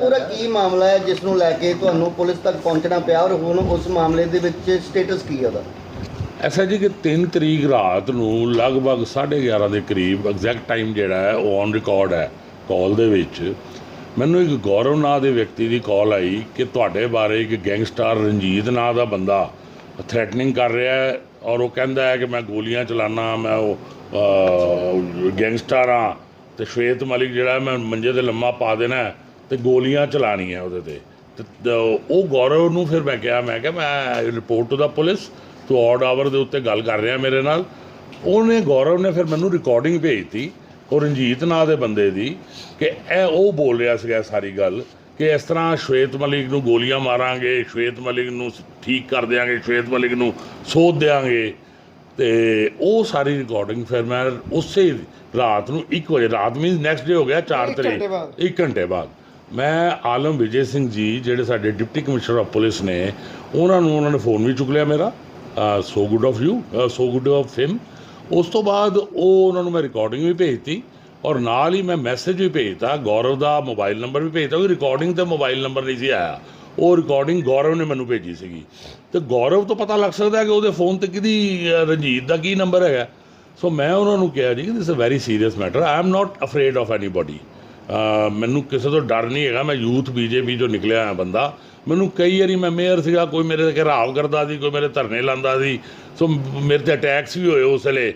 ਪੂਰਾ ਕੀ ਮਾਮਲਾ ਹੈ ਜਿਸ ਨੂੰ ਲੈ ਕੇ ਤੁਹਾਨੂੰ ਪੁਲਿਸ ਤੱਕ ਪਹੁੰਚਣਾ ਪਿਆ ਔਰ ਹੁਣ ਉਸ ਮਾਮਲੇ ਦੇ ਵਿੱਚ ਸਟੇਟਸ ਕੀ ਹੈ ਉਹਦਾ? ਐਸਾ ਜੀ, ਕਿ 3 ਤਰੀਕ ਰਾਤ ਨੂੰ ਲਗਭਗ 11:30 ਦੇ ਕਰੀਬ ਐਗਜ਼ੈਕਟ ਟਾਈਮ ਜਿਹੜਾ ਹੈ, ਉਹ ਔਨ ਰਿਕਾਰਡ ਹੈ ਕਾਲ ਦੇ ਵਿੱਚ। ਮੈਨੂੰ ਇੱਕ ਗੌਰਵ ਨਾਂ ਦੇ ਵਿਅਕਤੀ ਦੀ ਕਾਲ ਆਈ ਕਿ ਤੁਹਾਡੇ ਬਾਰੇ ਇੱਕ ਗੈਂਗਸਟਰ ਰਣਜੀਤ ਨਾਂ ਦਾ ਬੰਦਾ ਥ੍ਰੈਟਨਿੰਗ ਕਰ ਰਿਹਾ ਹੈ ਔਰ ਉਹ ਕਹਿੰਦਾ ਹੈ ਕਿ ਮੈਂ ਗੋਲੀਆਂ ਚਲਾਨਾ, ਮੈਂ ਉਹ ਗੈਂਗਸਟਰ ਆ ਤੇ ਸ਼ਵੇਤ ਮਲਿਕ ਜਿਹੜਾ ਮੈਂ ਮੰਜੇ ਤੇ ਲੰਮਾ ਪਾ ਦੇਣਾ ਤੇ ਗੋਲੀਆਂ ਚਲਾਣੀਆਂ ਉਹਦੇ ਤੇ। ਤੇ ਉਹ ਗੌਰਵ ਨੂੰ ਫਿਰ ਮੈਂ ਕਿਹਾ ਮੈਂ ਕਿਹਾ ਮੈਂ ਰਿਪੋਰਟ ਟੂ ਦਾ ਪੁਲਿਸ ਤੂੰ ਆਡ ਆਵਰ ਦੇ ਉੱਤੇ ਗੱਲ ਕਰ ਰਿਹਾ ਮੇਰੇ ਨਾਲ। ਉਹਨੇ ਗੌਰਵ ਨੇ ਫਿਰ ਮੈਨੂੰ ਰਿਕਾਰਡਿੰਗ ਭੇਜਤੀ ਉਹ ਰਣਜੀਤ ਨਾਂ ਦੇ ਬੰਦੇ ਦੀ ਕਿ ਇਹ ਉਹ ਬੋਲ ਰਿਹਾ ਸੀਗਾ ਸਾਰੀ ਗੱਲ ਕਿ ਇਸ ਤਰ੍ਹਾਂ ਸ਼ਵੇਤ ਮਲਿਕ ਨੂੰ ਗੋਲੀਆਂ ਮਾਰਾਂਗੇ ਸ਼ਵੇਤ ਮਲਿਕ ਨੂੰ ਠੀਕ ਕਰ ਦਿਆਂਗੇ ਸ਼ਵੇਤ ਮਲਿਕ ਨੂੰ ਸੋਧ ਦਿਆਂਗੇ। ਤੇ ਉਹ ਸਾਰੀ ਰਿਕਾਰਡਿੰਗ ਫਿਰ ਮੈਂ ਉਸੇ ਰਾਤ ਨੂੰ 1 ਵਜੇ ਰਾਤ ਮੀਨਸ ਨੈਕਸਟ ਡੇ ਹੋ ਗਿਆ 4 ਤਰੀਕ। 1 ਘੰਟੇ ਬਾਅਦ। ਮੈਂ ਆਲਮ ਵਿਜੇ ਸਿੰਘ ਜੀ, ਜਿਹੜੇ ਸਾਡੇ ਡਿਪਟੀ ਕਮਿਸ਼ਨਰ ਆਫ ਪੁਲਿਸ ਨੇ, ਉਹਨਾਂ ਨੂੰ ਉਹਨਾਂ ਨੇ ਫੋਨ ਵੀ ਚੁੱਕ ਲਿਆ ਮੇਰਾ। So good of you so good of him ਉਸ ਤੋਂ ਬਾਅਦ ਉਹ ਉਹਨਾਂ ਨੂੰ ਮੈਂ ਰਿਕਾਰਡਿੰਗ ਵੀ ਭੇਜਤੀ ਔਰ ਨਾਲ ਹੀ ਮੈਂ ਮੈਸੇਜ ਵੀ ਭੇਜਤਾ। ਗੌਰਵ ਦਾ ਮੋਬਾਈਲ ਨੰਬਰ ਵੀ ਭੇਜਤਾ ਉਹ ਰਿਕਾਰਡਿੰਗ ਤੇ ਮੋਬਾਈਲ ਨੰਬਰ ਨਹੀਂ ਸੀ ਆਇਆ। ਉਹ ਰਿਕਾਰਡਿੰਗ ਗੌਰਵ ਨੇ ਮੈਨੂੰ ਭੇਜੀ ਸੀਗੀ। ਤੇ ਗੌਰਵ ਤੋਂ ਪਤਾ ਲੱਗ ਸਕਦਾ ਕਿ ਉਹਦੇ ਫੋਨ ਤੇ ਕਿਹਦੀ ਰਣਜੀਤ ਦਾ ਕੀ ਨੰਬਰ ਹੈਗਾ। ਸੋ ਮੈਂ ਉਹਨਾਂ ਨੂੰ ਕਿਹਾ ਜੀ ਕਿ this a very serious matter I am not afraid of anybody ਮੈਨੂੰ ਕਿਸੇ ਤੋਂ ਡਰ ਨਹੀਂ ਹੈਗਾ। ਮੈਂ ਯੂਥ ਬੀਜੇਪੀ ਚੋਂ ਨਿਕਲਿਆ ਹਾਂ ਬੰਦਾ। ਮੈਨੂੰ ਕਈ ਵਾਰੀ ਮੈਂ ਮੇਅਰ ਸੀਗਾ, ਕੋਈ ਮੇਰੇ ਤੇ ਘਰਾਵ ਕਰਦਾ ਸੀ, ਕੋਈ ਮੇਰੇ ਧਰਨੇ ਲਾਉਂਦਾ ਸੀ। ਸੋ ਮੇਰੇ ਤੇ ਅਟੈਕਸ ਵੀ ਹੋਏ ਉਸ ਵੇਲੇ।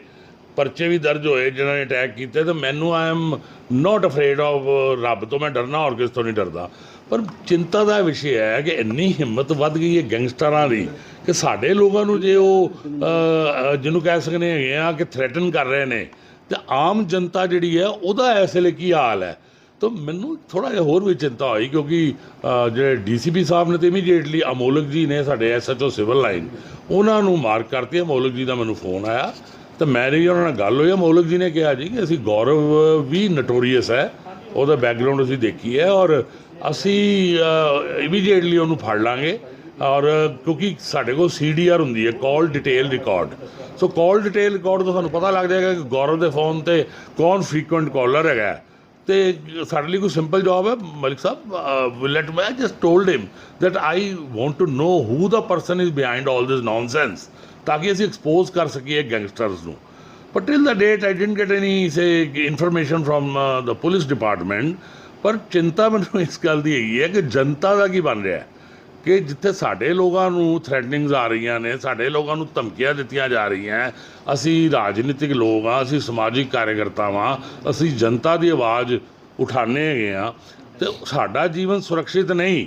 ਪਰਚੇ ਵੀ ਦਰਜ ਹੋਏ ਜਿਨ੍ਹਾਂ ਨੇ ਅਟੈਕ ਕੀਤੇ। ਤੇ ਮੈਨੂੰ I am not afraid of ਰੱਬ ਤੋਂ ਮੈਂ ਡਰਨਾ ਹੋਰ ਕਿਸ ਤੋਂ ਨਹੀਂ ਡਰਦਾ। ਪਰ ਚਿੰਤਾ ਦਾ ਵਿਸ਼ੇ ਹੈ ਕਿ ਇੰਨੀ ਹਿੰਮਤ ਵੱਧ ਗਈ ਹੈ ਗੈਂਗਸਟਰਾਂ ਦੀ ਕਿ ਸਾਡੇ ਲੋਕਾਂ ਨੂੰ ਜੇ ਉਹ ਜਿਹਨੂੰ ਕਹਿ ਸਕਦੇ ਹੈਗੇ ਆ ਕਿ ਥ੍ਰੈਟਨ ਕਰ ਰਹੇ ਨੇ, ਤੇ ਆਮ ਜਨਤਾ ਜਿਹੜੀ ਹੈ ਉਹਦਾ ਇਸ ਵੇਲੇ ਕੀ ਹਾਲ ਹੈ? ਤਾਂ ਮੈਨੂੰ ਥੋੜਾ ਜਿਹਾ ਹੋਰ ਵੀ ਚਿੰਤਾ ਹੋਈ ਕਿਉਂਕਿ ਅ, ਜਿਹੜੇ ਡੀਸੀਪੀ ਸਾਹਿਬ ਨੇ ਤੇ ਇਮੀਡੀਏਟਲੀ ਅਮੋਲਕ ਜੀ ਨੇ ਸਾਡੇ ਐਸਐਚਓ ਸਿਵਲ ਲਾਈਨ ਉਹਨਾਂ ਨੂੰ ਮਾਰਕ ਕਰਤੀ ਅਮੋਲਕ ਜੀ ਦਾ ਮੈਨੂੰ ਫੋਨ ਆਇਆ। ਤਾਂ ਮੇਰੀ ਉਹਨਾਂ ਨਾਲ ਗੱਲ ਹੋਈ ਅਮੋਲਕ ਜੀ ਨੇ ਕਿਹਾ ਜੀ ਕਿ ਅਸੀਂ ਗੌਰਵ ਵੀ ਨਟੋਰੀਅਸ ਹੈ ਉਹਦਾ ਬੈਕਗ੍ਰਾਉਂਡ ਅਸੀਂ ਦੇਖੀ ਹੈ ਔਰ ਅਸੀਂ ਇਮੀਡੀਏਟਲੀ ਉਹਨੂੰ ਫੜ ਲਾਂਗੇ ਔਰ ਕਿਉਂਕਿ ਸਾਡੇ ਕੋਲ ਸੀਡੀਆਰ ਹੁੰਦੀ ਹੈ call detail record so call detail record ਤੋਂ ਸਾਨੂੰ ਪਤਾ ਲੱਗ ਜਾਏਗਾ ਕਿ ਗੌਰਵ ਦੇ ਫੋਨ ਤੇ ਕੌਣ ਫ੍ਰੀਕੁਐਂਟ ਕਾਲਰ ਹੈਗਾ ਤੇ ਸਾਡੇ ਲਈ ਕੋਈ ਸਿੰਪਲ ਜੌਬ ਹੈ Malik sahib let me just told him that I want to know who the person is behind all this nonsense ਤਾਂ ਕਿ ਅਸੀਂ ਐਕਸਪੋਜ਼ ਕਰ ਸਕੀਏ ਗੈਂਗਸਟਰਸ ਨੂੰ। But till the date, I didn't get any say information from uh, the police ਪਰ ਚਿੰਤਾ ਮੈਨੂੰ ਇਸ ਗੱਲ ਦੀ ਹੈਗੀ ਹੈ ਕਿ ਜਨਤਾ ਦਾ ਕੀ ਬਣ ਰਿਹਾ ਹੈ। ਕਿ ਜਿੱਥੇ ਸਾਡੇ ਲੋਕਾਂ ਨੂੰ ਥ੍ਰੈਟਨਿੰਗਸ ਆ ਰਹੀਆਂ ਨੇ ਸਾਡੇ ਲੋਕਾਂ ਨੂੰ ਧਮਕੀਆਂ ਦਿੱਤੀਆਂ ਜਾ ਰਹੀਆਂ ਅਸੀਂ ਰਾਜਨੀਤਿਕ ਲੋਕ ਆ ਅਸੀਂ ਸਮਾਜਿਕ ਕਾਰਜਕਰਤਾ ਵਾਂ ਅਸੀਂ ਜਨਤਾ ਦੀ ਆਵਾਜ਼ ਉਠਾਣੇ ਹੈਗੇ ਆ ਤੇ ਸਾਡਾ ਜੀਵਨ ਸੁਰੱਖਿਅਤ ਨਹੀਂ।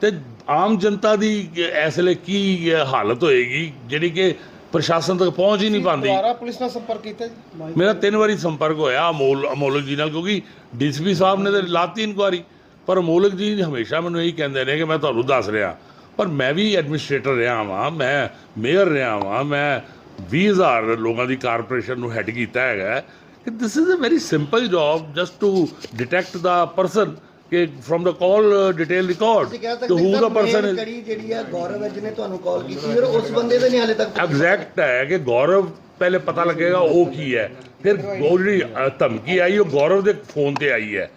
ਤੇ ਆਮ ਜਨਤਾ ਦੀ ਇਸ ਵੇਲੇ ਕੀ ਹਾਲਤ ਹੋਏਗੀ ਜਿਹੜੀ ਕਿ ਪ੍ਰਸ਼ਾਸਨ ਤੱਕ ਪਹੁੰਚ ਹੀ ਨਹੀਂ ਪਾਉਂਦੀ? ਦੁਬਾਰਾ ਪੁਲਿਸ ਨਾਲ ਸੰਪਰਕ ਕੀਤਾ ਜੀ? ਮੇਰਾ ਤਿੰਨ ਵਾਰੀ ਸੰਪਰਕ ਹੋਇਆ ਅਮੋਲ ਅਮੋਲਕ ਜੀ ਨਾਲ ਕਿਉਂਕਿ ਡੀਸੀਪੀ ਸਾਹਿਬ ਨੇ ਤੇ ਲਾਤੀ ਇਨਕੁਆਰੀ। ਪਰ ਅਮੋਲਕ ਜੀ ਹਮੇਸ਼ਾ ਮੈਨੂੰ ਇਹੀ ਕਹਿੰਦੇ ਨੇ ਕਿ ਮੈਂ ਤੁਹਾਨੂੰ ਦੱਸ ਰਿਹਾ। ਪਰ ਮੈਂ ਵੀ ਐਡਮਿਨਿਸਟ੍ਰੇਟਰ ਰਿਹਾ ਵਾਂ ਮੈਂ ਮੇਅਰ ਰਿਹਾ ਵਾਂ ਮੈਂ 20000 ਲੋਕਾਂ ਦੀ ਕਾਰਪੋਰੇਸ਼ਨ ਨੂੰ ਹੈੱਡ ਕੀਤਾ ਹੈਗਾ। ਕਿ this is a very simple job just to detect the person ਕਿ from the call detail record to who the person main is ਕੜੀ ਜਿਹੜੀ ਹੈ ਗੌਰਵ ਹੈ ਜਿਹਨੇ ਤੁਹਾਨੂੰ ਕਾਲ ਕੀਤੀ ਫਿਰ ਉਸ ਬੰਦੇ ਦਾ ਨਹੀਂ ਹਾਲੇ ਤੱਕ ਐਗਜ਼ੈਕਟ ਹੈ ਕਿ ਗੌਰਵ ਪਹਿਲੇ ਪਤਾ ਲੱਗੇਗਾ ਉਹ ਕੀ ਹੈ। ਫਿਰ ਉਹ ਜਿਹੜੀ ਧਮਕੀ ਆਈ ਉਹ ਗੌਰਵ ਦੇ ਫੋਨ ਤੇ ਆਈ ਹੈ।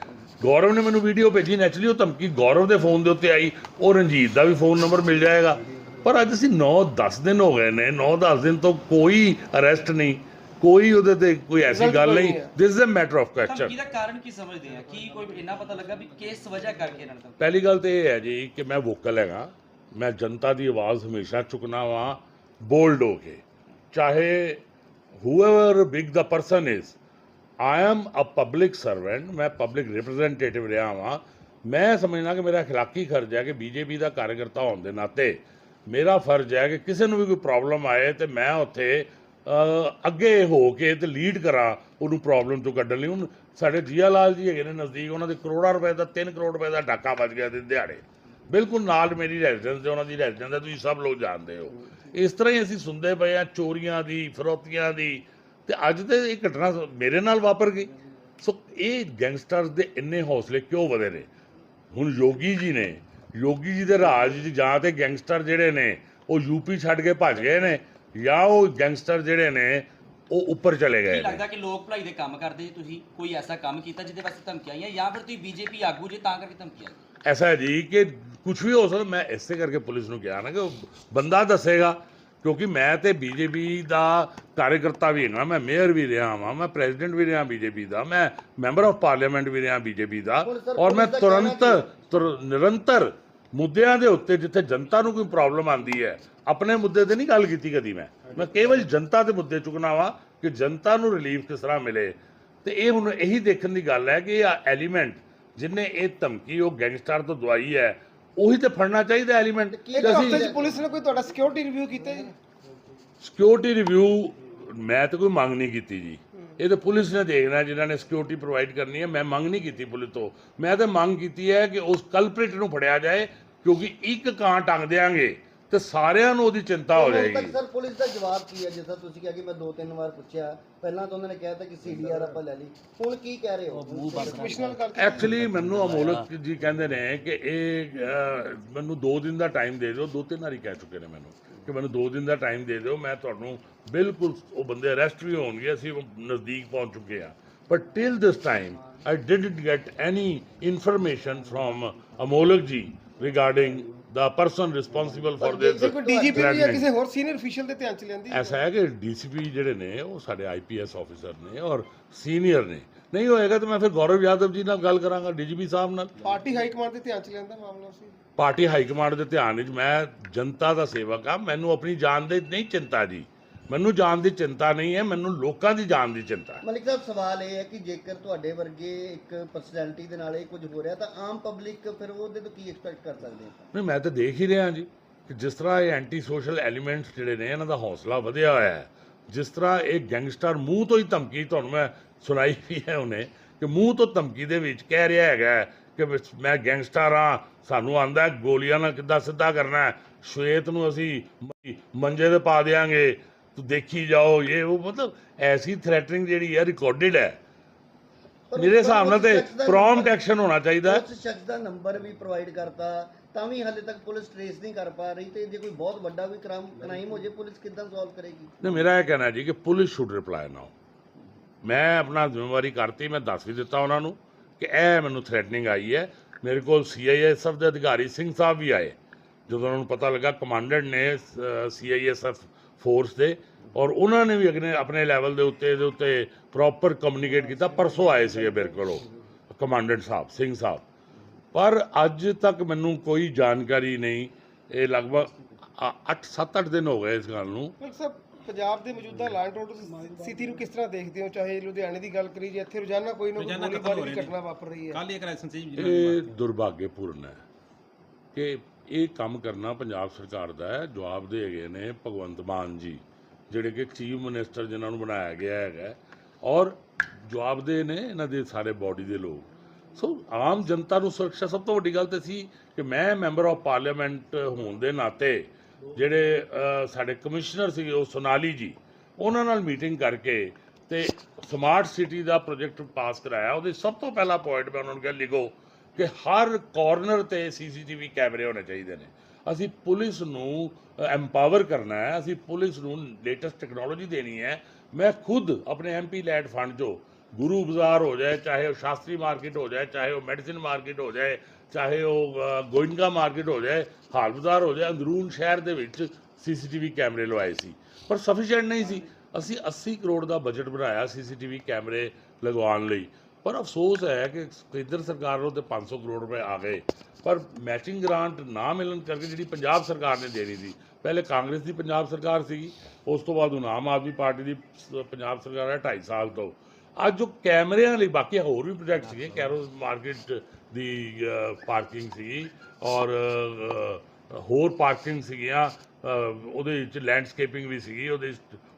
ਗੌਰਵ ਨੇ ਮੈਨੂੰ ਵੀਡੀਓ ਭੇਜੀ ਨੈਚੁਰਲੀ ਉਹ ਧਮਕੀ ਗੌਰਵ ਦੇ ਫੋਨ ਦੇ ਉੱਤੇ ਆਈ ਉਹ ਰਣਜੀਤ ਦਾ ਵੀ ਫੋਨ ਨੰਬਰ ਮਿਲ ਜਾਏਗਾ। ਪਰ ਅੱਜ ਅਸੀਂ 9-10 ਦਿਨ ਹੋ ਗਏ ਨੇ 9-10 ਦਿਨ ਤੋਂ ਕੋਈ ਅਰੈਸਟ ਨਹੀਂ ਕੋਈ ਉਹਦੇ ਤੇ ਕੋਈ ਐਸੀ ਗੱਲ ਨਹੀਂ। This is a matter of question ਧਮਕੀ ਦਾ ਕਾਰਨ ਕੀ ਸਮਝਦੇ ਆ? ਕੀ ਕੋਈ ਇੰਨਾ ਪਤਾ ਲੱਗਾ ਵੀ ਕਿਸ ਵਜ੍ਹਾ ਕਰਕੇ ਇਹਨਾਂ ਨੇ ਪਹਿਲੀ ਗੱਲ ਤੇ ਇਹ ਹੈ ਜੀ ਕਿ ਮੈਂ ਵੋਕਲ ਹੈਗਾ। ਮੈਂ ਜਨਤਾ ਦੀ ਆਵਾਜ਼ ਹਮੇਸ਼ਾ ਚੁੱਕਣਾ ਵਾਂ ਬੋਲਡ ਹੋ ਕੇ। ਚਾਹੇ whoever big the person is I am a public servant ਮੈਂ ਪਬਲਿਕ ਰਿਪਰੈਜ਼ੈਂਟੇਟਿਵ ਰਿਹਾ ਵਾਂ ਮੈਂ ਸਮਝਣਾ ਕਿ ਮੇਰਾ اخلاقی ਫਰਜ਼ ਹੈ ਕਿ ਬੀਜੇਪੀ ਦਾ ਕਾਰਜਕਰਤਾ ਹੋਣ ਦੇ ਨਾਤੇ ਮੇਰਾ ਫਰਜ਼ ਹੈ ਕਿ ਕਿਸੇ ਨੂੰ ਵੀ ਕੋਈ ਪ੍ਰੋਬਲਮ ਆਏ ਤੇ ਮੈਂ ਉੱਥੇ ਅਹ, ਅੱਗੇ ਹੋ ਕੇ ਤੇ ਲੀਡ ਕਰਾਂ ਉਹਨੂੰ ਪ੍ਰੋਬਲਮ ਤੋਂ ਕੱਢਣ ਲਈ ਹੁਣ ਸਾਡੇ ਜੀਆ ਲਾਲ ਜੀ ਹੈਗੇ ਨੇ ਨਜ਼ਦੀਕ ਉਹਨਾਂ ਦੇ ਕਰੋੜਾਂ ਰੁਪਏ ਦਾ 3 ਕਰੋੜ ਰੁਪਏ ਦਾ ਡਾਕਾ ਵੱਜ ਗਿਆ ਦਿਨ ਦਿਹਾੜੇ ਬਿਲਕੁਲ ਨਾਲ ਮੇਰੀ ਰੈਜ਼ੀਡੈਂਸ ਤੇ ਉਹਨਾਂ ਦੀ ਰੈਜ਼ੀਡੈਂਸ ਹੈ ਤੁਸੀਂ ਸਭ ਲੋਕ ਜਾਣਦੇ ਹੋ ਇਸ ਤਰ੍ਹਾਂ ਹੀ ਅਸੀਂ ਸੁਣਦੇ ਪਏ ਆ ਚੋਰੀਆਂ ਦੀ ਫਰੋਤੀਆਂ ਦੀ ਤੇ ਅੱਜ ਤੇ ਇਹ ਘਟਨਾ ਮੇਰੇ ਨਾਲ ਵਾਪਰ ਗਈ। ਸੋ ਇਹ ਗੈਂਗਸਟਰਸ ਦੇ ਇੰਨੇ ਹੌਸਲੇ ਕਿਉਂ ਵਧੇ ਨੇ? ਹੁਣ ਯੋਗੀ ਜੀ ਨੇ ਯੋਗੀ ਜੀ ਦੇ ਰਾਜ 'ਚ ਜਾਂ ਤੇ ਗੈਂਗਸਟਰ ਜਿਹੜੇ ਨੇ ਉਹ ਯੂਪੀ ਛੱਡ ਕੇ ਭੱਜ ਗਏ ਨੇ ਜਾਂ ਉਹ ਗੈਂਗਸਟਰ ਜਿਹੜੇ ਨੇ ਉਹ ਉੱਪਰ ਚਲੇ ਗਏ ਲੱਗਦਾ ਕਿ ਲੋਕ ਭਲਾਈ ਦੇ ਕੰਮ ਕਰਦੇ? ਜੀ ਤੁਸੀਂ ਕੋਈ ਐਸਾ ਕੰਮ ਕੀਤਾ ਜਿਹਦੇ ਵਾਸਤੇ ਧਮਕੀਆਂ ਆਈਆਂ ਜਾਂ ਫਿਰ ਤੁਸੀਂ ਬੀਜੇਪੀ ਆਗੂ ਜੇ ਤਾਂ ਕਰਕੇ ਧਮਕੀਆਂ ਆਈਆਂ? ਐਸਾ ਜੀ ਕਿ ਕੁਝ ਵੀ ਹੋ ਸਕਦਾ ਮੈਂ ਇਸੇ ਕਰਕੇ ਪੁਲਿਸ ਨੂੰ ਕਿਹਾ ਨਾ ਕਿ ਬੰਦਾ ਦੱਸੇਗਾ। ਕਿਉਂਕਿ ਮੈਂ ਤੇ ਬੀਜੇਪੀ ਦਾ ਕਾਰਜਕਰਤਾ ਵੀ ਹਾਂ ਮੈਂ ਮੇਅਰ ਵੀ ਰਿਹਾ ਹਾਂ ਮੈਂ ਪ੍ਰੈਜ਼ੀਡੈਂਟ ਵੀ ਰਿਹਾ ਬੀਜੇਪੀ ਦਾ ਮੈਂ ਮੈਂਬਰ ਆਫ ਪਾਰਲੀਮੈਂਟ ਵੀ ਰਿਹਾ ਬੀਜੇਪੀ ਦਾ ਔਰ ਮੈਂ ਤੁਰੰਤ ਤੁਰ- ਨਿਰੰਤਰ ਮੁੱਦਿਆਂ ਦੇ ਉੱਤੇ ਜਿੱਥੇ ਜਨਤਾ ਨੂੰ ਕੋਈ ਪ੍ਰੋਬਲਮ ਆਂਦੀ ਹੈ ਆਪਣੇ ਮੁੱਦੇ ਤੇ ਨਹੀਂ ਗੱਲ ਕੀਤੀ ਕਦੀ ਮੈਂ। ਮੈਂ ਕੇਵਲ ਜਨਤਾ ਦੇ ਮੁੱਦੇ ਚੁੱਕਣਾ ਵਾ ਕਿ ਜਨਤਾ ਨੂੰ ਰਿਲੀਫ ਕਿਸ ਤਰ੍ਹਾਂ ਮਿਲੇ। ਤੇ ਇਹ ਹੁਣ ਇਹੀ ਦੇਖਣ ਦੀ ਗੱਲ ਹੈ ਕਿ ਇਹ ਐਲੀਮੈਂਟ ਜਿਨੇ ਇਹ ਧਮਕੀ ਉਹ ਗੈਂਗਸਟਰ ਤੋਂ ਦਵਾਈ ਹੈ ਉਹੀ ਤੇ ਫੜਨਾ ਚਾਹੀਦਾ ਐਲੀਮੈਂਟ ਇੱਕ ਹਫ਼ਤੇ 'ਚ ਪੁਲਿਸ ਨੇ ਕੋਈ ਤੁਹਾਡਾ ਸਿਕਿਉਰਿਟੀ ਰਿਵਿਊ ਕੀਤਾ ਜੀ? ਸਿਕਿਉਰਿਟੀ ਰਿਵਿਊ ਮੈਂ ਤਾਂ ਕੋਈ ਮੰਗ ਨਹੀਂ ਕੀਤੀ ਜੀ। ਇਹ ਤਾਂ ਪੁਲਿਸ ਨੇ ਦੇਖਣਾ ਜਿਨ੍ਹਾਂ ਨੇ ਸਿਕਿਉਰਿਟੀ ਪ੍ਰੋਵਾਈਡ ਕਰਨੀ ਹੈ ਮੈਂ ਮੰਗ ਨਹੀਂ ਕੀਤੀ ਪੁਲਿਸ ਤੋਂ। ਮੈਂ ਤਾਂ ਮੰਗ ਕੀਤੀ ਹੈ ਕਿ ਉਸ ਕਲਪ੍ਰਿਟ ਨੂੰ ਫੜਿਆ ਜਾਏ ਕਿਉਂਕਿ ਇੱਕ ਕਾਂ ਟੰਗ ਦਿਆਂਗੇ। ਤੇ ਸਾਰਿਆਂ ਨੂੰ ਉਹਦੀ ਚਿੰਤਾ ਹੋ ਜਾਏਗੀ। ਸਰ ਪੁਲਿਸ ਦਾ ਜਵਾਬ ਕੀ ਹੈ? ਜਿੱਦਾਂ ਤੁਸੀਂ ਕਿਹਾ ਕਿ ਮੈਂ ਦੋ ਤਿੰਨ ਵਾਰ ਪੁੱਛਿਆ ਪਹਿਲਾਂ ਤਾਂ ਉਹਨਾਂ ਨੇ ਕਿਹਾ ਤਾਂ ਕਿ ਸੀਡੀਆਰ ਆਪਾਂ ਲੈ ਲਈ। ਹੁਣ ਕੀ ਕਹਿ ਰਹੇ ਹੋ? ਕਮਿਸ਼ਨਰ ਕਰਕੇ ਐਕਚੁਅਲੀ ਮੈਨੂੰ ਅਮੋਲਕ ਜੀ ਕਹਿੰਦੇ ਨੇ ਕਿ ਇਹ ਮੈਨੂੰ 2 ਦਿਨ ਦਾ ਟਾਈਮ ਦੇ ਦਿਓ। ਦੋ ਤਿੰਨ ਵਾਰੀ ਕਹਿ ਚੁੱਕੇ ਨੇ ਮੈਨੂੰ ਕਿ ਮੈਨੂੰ 2 ਦਿਨ ਦਾ ਟਾਈਮ ਦੇ ਦਿਓ। ਮੈਂ ਤੁਹਾਨੂੰ ਬਿਲਕੁਲ ਉਹ ਬੰਦੇ ਅਰੈਸਟ ਵੀ ਹੋਣਗੇ। ਅਸੀਂ ਉਹ ਨਜ਼ਦੀਕ ਪਹੁੰਚ ਚੁੱਕੇ ਆ but till this time I didn't get any information from Amolak ji regarding the person responsible for ਪਰ ਜੇ this ਕੋਈ ਡੀਜੀਪੀ ਜਾਂ. ਕਿਸੇ ਹੋਰ ਸੀਨੀਅਰ ਅਫੀਸ਼ੀਅਲ ਦੇ ਧਿਆਨ 'ਚ ਲੈਂਦੀ ਐਸਾ ਹੈ ਕਿ ਡੀਸੀਪੀ ਜਿਹੜੇ ਨੇ ਉਹ ਸਾਡੇ ਆਈਪੀਐਸ ਆਫੀਸਰ ਨੇ ਔਰ ਸੀਨੀਅਰ ਨੇ। ਨਹੀਂ ਹੋਏਗਾ ਤਾਂ ਮੈਂ ਫਿਰ ਗੌਰਵ ਯਾਦਵ ਜੀ ਨਾਲ ਗੱਲ ਕਰਾਂਗਾ ਡੀਜੀਪੀ ਸਾਹਿਬ ਨਾਲ। ਪਾਰਟੀ ਹਾਈ ਕਮਾਂਡ ਦੇ ਧਿਆਨ 'ਚ ਲੈਂਦਾ ਮਾਮਲਾ ਸੀ। ਪਾਰਟੀ ਹਾਈ ਕਮਾਂਡ ਦੇ ਧਿਆਨ ਵਿੱਚ ਮੈਂ ਜਨਤਾ ਦਾ ਸੇਵਕ ਆ ਮੈਨੂੰ ਆਪਣੀ ਜਾਨ ਦੀ ਨਹੀਂ ਚਿੰਤਾ ਜੀ। ਮੈਨੂੰ ਜਾਨ ਦੀ ਚਿੰਤਾ ਨਹੀਂ ਹੈ ਮੈਨੂੰ ਲੋਕਾਂ ਦੀ ਜਾਨ ਦੀ ਚਿੰਤਾ ਹੈ। ਮਲਿਕ ਸਾਹਿਬ ਸਵਾਲ ਇਹ ਹੈ ਕਿ ਜੇਕਰ ਤੁਹਾਡੇ ਵਰਗੇ ਇੱਕ ਪਰਸਨੈਲਿਟੀ ਦੇ ਨਾਲ ਇਹ ਕੁਝ ਹੋ ਰਿਹਾ ਤਾਂ ਆਮ ਪਬਲਿਕ ਫਿਰ ਉਹਦੇ ਤੋਂ ਕੀ ਐਕਸਪੈਕਟ ਕਰ ਸਕਦੇ ਹੈ ਨਹੀਂ ਮੈਂ ਤਾਂ ਦੇਖ ਹੀ ਰਿਹਾ ਜੀ ਕਿ ਜਿਸ ਤਰ੍ਹਾਂ ਇਹ ਐਂਟੀ ਸੋਸ਼ਲ ਐਲੀਮੈਂਟਸ ਜਿਹੜੇ ਨੇ ਇਹਨਾਂ ਦਾ ਹੌਸਲਾ ਵਧਿਆ ਹੋਇਆ ਹੈ ਜਿਸ ਤਰ੍ਹਾਂ ਇਹ ਗੈਂਗਸਟਰ ਮੂੰਹ ਤੋਂ ਹੀ ਧਮਕੀ ਤੁਹਾਨੂੰ ਮੈਂ ਸੁਣਾਈ ਵੀ ਹੈ ਉਹਨੇ ਕਿ ਮੂੰਹ ਤੋਂ ਧਮਕੀ ਦੇ ਵਿੱਚ ਕਹਿ ਰਿਹਾ ਹੈਗਾ ਕਿ ਮੈਂ ਗੈਂਗਸਟਰ ਹਾਂ ਸਾਨੂੰ ਆਂਦਾ ਗੋਲੀਆਂ ਨਾਲ ਕਿੱਦਾਂ ਸਿੱਧਾ ਕਰਨਾ ਹੈ ਸ਼ਵੇਤ ਨੂੰ ਅਸੀਂ ਮੰਜੇ ਤੇ ਪਾ ਦੇਾਂਗੇ ਤੂੰ ਦੇਖੀ ਜਾਓ ਇਹ ਉਹ ਮਤਲਬ ਐਸੀ ਥ੍ਰੈਟਨਿੰਗ ਜਿਹੜੀ ਹੈ ਰਿਕਾਰਡਡ ਹੈ। ਮੇਰੇ ਹਿਸਾਬ ਨਾਲ ਤੇ ਉਸ ਸ਼ਖਸ ਦਾ ਪ੍ਰੋਮ ਨੰਬਰ- ਐਕਸ਼ਨ ਹੋਣਾ ਚਾਹੀਦਾ। ਹੈ ਉਸ ਸ਼ਖਸ ਦਾ ਨੰਬਰ ਵੀ ਪ੍ਰੋਵਾਈਡ ਕਰਤਾ ਤਾਂ ਵੀ ਹਾਲੇ ਤੱਕ ਪੁਲਿਸ ਟ੍ਰੇਸ ਨਹੀਂ ਕਰ ਪਾ ਰਹੀ ਤੇ ਜੇ ਕੋਈ ਬਹੁਤ ਵੱਡਾ ਵੀ ਕ੍ਰਾਈਮ ਕ੍ਰਾਈਮ ਹੋ ਜੇ ਪੁਲਿਸ ਕਿੱਦਾਂ ਸੋਲਵ ਕਰੇਗੀ? ਨਹੀਂ ਮੇਰਾ ਇਹ ਕਹਿਣਾ ਜੀ ਕਿ ਪੁਲਿਸ ਸ਼ੁੱਡ ਰਿਪਲਾਈ ਨਾਓ ਮੈਂ ਆਪਣਾ ਜ਼ਿੰਮੇਵਾਰੀ ਕਰਤੀ ਮੈਂ ਦੱਸ ਵੀ ਦਿੱਤਾ ਉਹਨਾਂ ਨੂੰ ਕਿ ਇਹ ਮੈਨੂੰ ਥ੍ਰੈਟਨਿੰਗ ਆਈ ਹੈ। ਮੇਰੇ ਕੋਲ ਸੀਆਈਐਸਐਫ ਦੇ ਅਧਿਕਾਰੀ ਸਿੰਘ ਸਾਹਿਬ ਵੀ ਆਏ। ਜਦੋਂ ਉਹਨਾਂ ਨੂੰ ਪਤਾ ਲੱਗਾ ਕਮਾਂਡੈਂਟ ਨੇ ਸੀਆਈਐਸਐਫ ਫੋਰਸ ਦੇ ਔਰ ਉਹਨਾਂ ਨੇ ਵੀ ਅਗਨੇ ਆਪਣੇ ਲੈਵਲ ਦੇ ਉੱਤੇ ਇਹਦੇ ਉੱਤੇ ਪ੍ਰੋਪਰ ਕਮਿਊਨੀਕੇਟ ਕੀਤਾ। ਪਰਸੋਂ ਆਏ ਸੀਗੇ ਮੇਰੇ ਕੋਲ ਉਹ ਕਮਾਂਡੈਂਟ ਸਾਹਿਬ ਸਿੰਘ ਸਾਹਿਬ। ਪਰ ਅੱਜ ਤੱਕ ਮੈਨੂੰ ਕੋਈ ਜਾਣਕਾਰੀ ਨਹੀਂ। ਇਹ ਲਗਭਗ 8 7-8 ਦਿਨ ਹੋ ਗਏ ਇਸ ਗੱਲ ਨੂੰ। ਪੰਜਾਬ ਦੇ ਮੌਜੂਦਾ ਲਾਅ ਐਂਡ ਆਰਡਰ ਸਥਿਤੀ ਨੂੰ ਕਿਸ ਤਰ੍ਹਾਂ ਦੇਖਦੇ ਹੋ? ਚਾਹੇ ਲੁਧਿਆਣੇ ਦੀ ਗੱਲ ਕਰੀ ਜੇ ਇੱਥੇ ਰੋਜ਼ਾਨਾ ਕੋਈ ਨਾ ਕੋਈ ਗੋਲੀਬਾਰੀ ਦੀ ਘਟਨਾ ਵਾਪਰ ਰਹੀ ਹੈ। ਕੱਲ ਇੱਕ ਲਾਇਸੈਂਸ ਜੀ ਇਹ ਦੁਰਭਾਗਯਪੂਰਨ ਹੈ ਕਿ ਇਹ ਕੰਮ ਕਰਨਾ ਪੰਜਾਬ ਸਰਕਾਰ ਦਾ ਹੈ। ਜਵਾਬ ਦੇ ਹੈਗੇ ਨੇ ਭਗਵੰਤ ਮਾਨ ਜੀ। ਜਿਹੜੇ ਕਿ ਚੀਫ ਮਿਨਿਸਟਰ ਜਿਨ੍ਹਾਂ ਨੂੰ ਬਣਾਇਆ ਗਿਆ ਹੈਗਾ ਔਰ ਜਵਾਬਦੇ ਨੇ ਇਹਨਾਂ ਦੇ ਸਾਰੇ ਬਾਡੀ ਦੇ ਲੋਕ। ਸੋ ਆਮ ਜਨਤਾ ਨੂੰ ਸੁਰੱਖਿਆ ਸਭ ਤੋਂ ਵੱਡੀ ਗੱਲ ਤੇ ਸੀ ਕਿ ਮੈਂ ਮੈਂਬਰ ਆਫ ਪਾਰਲੀਮੈਂਟ ਹੋਣ ਦੇ ਨਾਤੇ ਜਿਹੜੇ ਸਾਡੇ ਕਮਿਸ਼ਨਰ ਸੀਗੇ ਉਹ ਸੋਨਾਲੀ ਜੀ, ਉਹਨਾਂ ਨਾਲ ਮੀਟਿੰਗ ਕਰਕੇ ਤੇ ਸਮਾਰਟ ਸਿਟੀ ਦਾ ਪ੍ਰੋਜੈਕਟ ਪਾਸ ਕਰਾਇਆ। ਉਹਦੇ ਸਭ ਤੋਂ ਪਹਿਲਾ ਪੁਆਇੰਟ ਮੈਂ ਉਹਨਾਂ ਨੂੰ ਕਿਹਾ ਲਿਖੋ ਕਿ ਹਰ ਕਾਰਨਰ ਤੇ ਸੀਸੀਟੀਵੀ ਕੈਮਰੇ ਹੋਣੇ ਚਾਹੀਦੇ ਨੇ। ਅਸੀਂ ਪੁਲਿਸ ਨੂੰ ਐਮਪਾਵਰ ਕਰਨਾ ਹੈ ਅਸੀਂ ਪੁਲਿਸ ਨੂੰ ਲੇਟੈਸਟ ਟੈਕਨੋਲੋਜੀ ਦੇਣੀ ਹੈ। ਮੈਂ ਖੁਦ ਆਪਣੇ ਐਮਪੀ ਲੈਡ ਫੰਡ 'ਚੋਂ ਗੁਰੂ ਬਾਜ਼ਾਰ ਹੋ ਜਾਏ ਚਾਹੇ ਉਹ ਸ਼ਾਸਤਰੀ ਮਾਰਕੀਟ ਹੋ ਜਾਏ ਚਾਹੇ ਉਹ ਮੈਡੀਸਿਨ ਮਾਰਕੀਟ ਹੋ ਜਾਏ ਚਾਹੇ ਉਹ ਅ, ਗੋਇੰਗਾ ਮਾਰਕੀਟ ਹੋ ਜਾਏ ਹਾਲ ਬਾਜ਼ਾਰ ਹੋ ਜਾਏ ਅੰਦਰੂਨ ਸ਼ਹਿਰ ਦੇ ਵਿੱਚ ਸੀਸੀਟੀਵੀ ਕੈਮਰੇ ਲਵਾਏ ਸੀ। ਪਰ ਸਫੀਸ਼ੀਐਂਟ ਨਹੀਂ ਸੀ। ਅਸੀਂ 80 ਕਰੋੜ ਦਾ ਬਜਟ ਬਣਾਇਆ ਸੀਸੀਟੀਵੀ ਕੈਮਰੇ ਲਗਵਾਉਣ ਲਈ। ਪਰ ਅਫਸੋਸ ਹੈ ਕਿ ਕੇਂਦਰ ਸਰਕਾਰ ਨੂੰ ਤੇ 500 ਕਰੋੜ ਰੁਪਏ ਆ ਗਏ। ਪਰ ਮੈਚਿੰਗ ਗ੍ਰਾਂਟ ਨਾ ਮਿਲਣ ਕਰਕੇ ਜਿਹੜੀ ਪੰਜਾਬ ਸਰਕਾਰ ਨੇ ਦੇਣੀ ਸੀ, ਪਹਿਲੇ ਕਾਂਗਰਸ ਦੀ ਪੰਜਾਬ ਸਰਕਾਰ ਸੀਗੀ, ਉਸ ਤੋਂ ਬਾਅਦ ਹੁਣ ਆਮ ਆਦਮੀ ਪਾਰਟੀ ਦੀ ਪੰਜਾਬ ਸਰਕਾਰ ਹੈ 2.5 ਸਾਲ ਤੋਂ। ਅੱਜ ਉਹ ਕੈਮਰਿਆਂ ਲਈ ਬਾਕੀ ਹੋਰ ਵੀ ਪ੍ਰੋਜੈਕਟ ਸੀਗੇ, ਕੈਰੋ ਮਾਰਕੀਟ ਦੀ ਪਾਰਕਿੰਗ ਸੀਗੀ ਔਰ ਹੋਰ ਪਾਰਕਿੰਗ ਸੀਗੀਆਂ ਉਹਦੇ ਵਿੱਚ ਲੈਂਡਸਕੇਪਿੰਗ ਵੀ ਸੀਗੀ, ਉਹਦੇ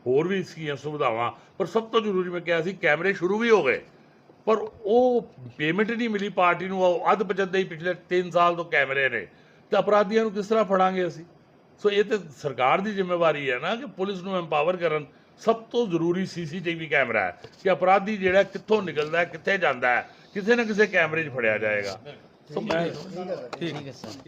ਹੋਰ ਵੀ ਸੀਗੀਆਂ ਸੁਵਿਧਾਵਾਂ। ਪਰ ਸਭ ਤੋਂ ਜ਼ਰੂਰੀ ਮੈਂ ਕਿਹਾ ਸੀ, ਕੈਮਰੇ ਸ਼ੁਰੂ ਵੀ ਹੋ ਗਏ। ਪਰ ਉਹ ਪੇਮੈਂਟ ਨਹੀਂ ਮਿਲੀ ਪਾਰਟੀ ਨੂੰ, ਉਹ ਅੱਧ ਪਚੱਦੇ ਹੀ ਪਿਛਲੇ 3 ਸਾਲ ਤੋਂ ਕੈਮਰੇ ਨੇ। ਤੇ ਅਪਰਾਧੀਆਂ ਨੂੰ ਕਿਸ ਤਰ੍ਹਾਂ ਫੜਾਂਗੇ ਅਸੀਂ? ਸੋ ਇਹ ਤੇ ਸਰਕਾਰ ਦੀ ਜ਼ਿੰਮੇਵਾਰੀ ਹੈ ਨਾ ਕਿ ਪੁਲਿਸ ਨੂੰ ਐਮਪਾਵਰ ਕਰਨ। ਸਭ ਤੋਂ ਜ਼ਰੂਰੀ ਸੀਸੀਟੀਵੀ ਕੈਮਰਾ ਹੈ ਕਿ ਅਪਰਾਧੀ ਜਿਹੜਾ ਕਿੱਥੋਂ ਨਿਕਲਦਾ ਹੈ, ਕਿੱਥੇ ਜਾਂਦਾ ਹੈ, ਕਿਸੇ ਨਾ ਕਿਸੇ ਕੈਮਰੇ 'ਚ ਫੜਿਆ ਜਾਏਗਾ। ਸੋ ਮੈਂ ਠੀਕ ਹੈ, ਸਰ।